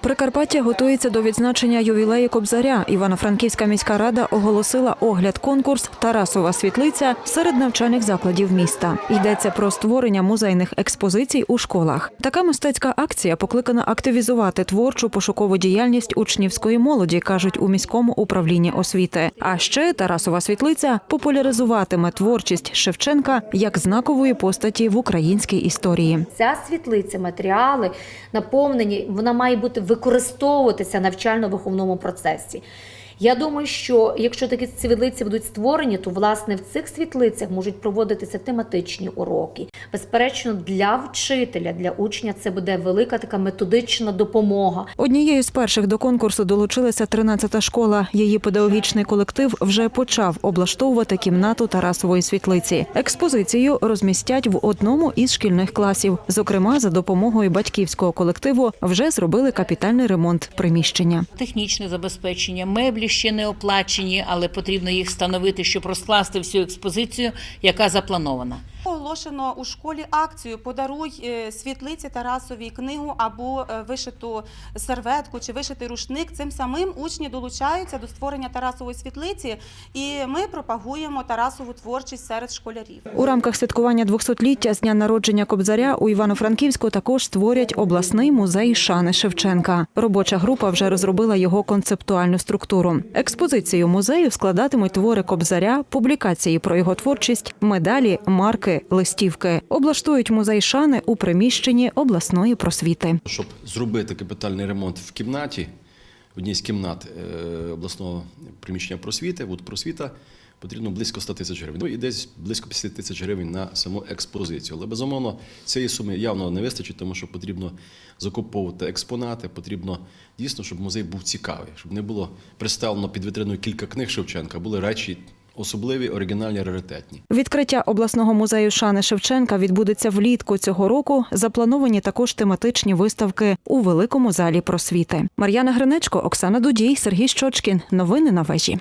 Прикарпаття готується до відзначення ювілею Кобзаря. Івано-Франківська міська рада оголосила огляд конкурс Тарасова світлиця серед навчальних закладів міста. Йдеться про створення музейних експозицій у школах. Така мистецька акція покликана активізувати творчу пошукову діяльність учнівської молоді, кажуть у міському управлінні освіти. А ще Тарасова світлиця популяризуватиме творчість Шевченка як знакової постаті в українській історії. Ця світлиця, матеріали наповнені, вона має бути використовуватися навчально-виховному процесі. Я думаю, що якщо такі світлиці будуть створені, то власне в цих світлицях можуть проводитися тематичні уроки. Безперечно, для вчителя, для учня це буде велика така методична допомога. Однією з перших до конкурсу долучилася 13-та школа. Її педагогічний колектив вже почав облаштовувати кімнату Тарасової світлиці. Експозицію розмістять в одному із шкільних класів. Зокрема, за допомогою батьківського колективу вже зробили капітальний ремонт приміщення. Технічне забезпечення, меблі ще не оплачені, але потрібно їх встановити, щоб розкласти всю експозицію, яка запланована. Оголошено у школі акцію Подаруй е, світлиці Тарасовій книгу або е, вишиту серветку чи вишитий рушник. Цим самим учні долучаються до створення Тарасової світлиці, і ми пропагуємо Тарасову творчість серед школярів. У рамках святкування 200-ліття з дня народження Кобзаря у Івано-Франківську також створять обласний музей шани Шевченка. Робоча група вже розробила його концептуальну структуру. Експозицію музею складатимуть твори Кобзаря, публікації про його творчість, медалі, марки, листівки. Облаштують музей шани у приміщенні обласної просвіти. Щоб зробити капітальний ремонт в кімнаті, в одній з кімнат е, обласного приміщення просвіти, от просвіта, потрібно близько 100 тисяч гривень. Ну і десь близько 50 тисяч гривень на саму експозицію. Але безумовно цієї суми явно не вистачить, тому що потрібно закуповувати експонати, потрібно дійсно, щоб музей був цікавий, щоб не було представлено під вітриною кілька книг Шевченка, були речі особливі, оригінальні, раритетні. Відкриття обласного музею шани Шевченка відбудеться влітку цього року. Заплановані також тематичні виставки у великому залі просвіти. Мар'яна Гринечко, Оксана Дудій, Сергій Щочкін. Новини на вежі.